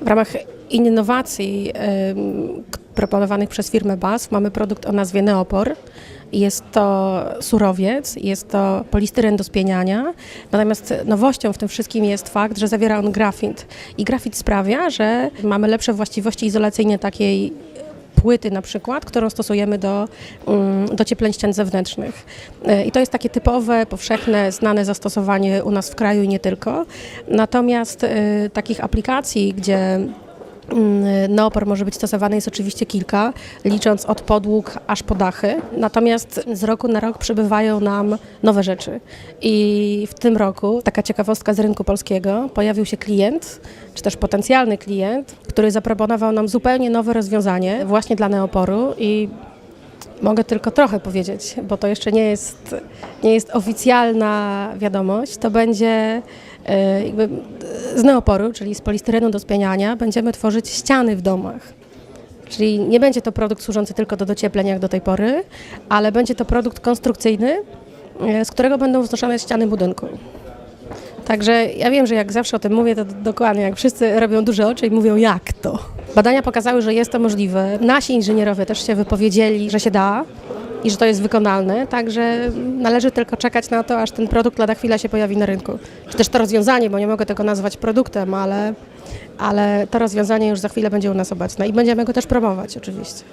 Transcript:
W ramach innowacji proponowanych przez firmę BASF mamy produkt o nazwie Neopor. Jest to surowiec, jest to polistyren do spieniania, natomiast nowością w tym wszystkim jest fakt, że zawiera on grafit. I grafit sprawia, że mamy lepsze właściwości izolacyjne takiej płyty na przykład, którą stosujemy do mm, dociepleń ścian zewnętrznych. E, I to jest takie typowe, powszechne, znane zastosowanie u nas w kraju i nie tylko. Natomiast e, takich aplikacji, gdzie Neopor może być stosowany jest oczywiście kilka, licząc od podłóg aż po dachy. Natomiast z roku na rok przybywają nam nowe rzeczy. I w tym roku, taka ciekawostka z rynku polskiego, pojawił się klient, czy też potencjalny klient, który zaproponował nam zupełnie nowe rozwiązanie właśnie dla Neoporu i Mogę tylko trochę powiedzieć, bo to jeszcze nie jest, nie jest oficjalna wiadomość. To będzie e, jakby z neoporu, czyli z polistyrenu do spieniania, będziemy tworzyć ściany w domach. Czyli nie będzie to produkt służący tylko do docieplenia jak do tej pory, ale będzie to produkt konstrukcyjny, e, z którego będą wznoszone ściany budynku. Także ja wiem, że jak zawsze o tym mówię, to dokładnie jak wszyscy robią duże oczy i mówią jak to. Badania pokazały, że jest to możliwe. Nasi inżynierowie też się wypowiedzieli, że się da i że to jest wykonalne, także należy tylko czekać na to, aż ten produkt lada chwila się pojawi na rynku. Czy też to rozwiązanie, bo nie mogę tego nazwać produktem, ale, ale to rozwiązanie już za chwilę będzie u nas obecne i będziemy go też promować oczywiście.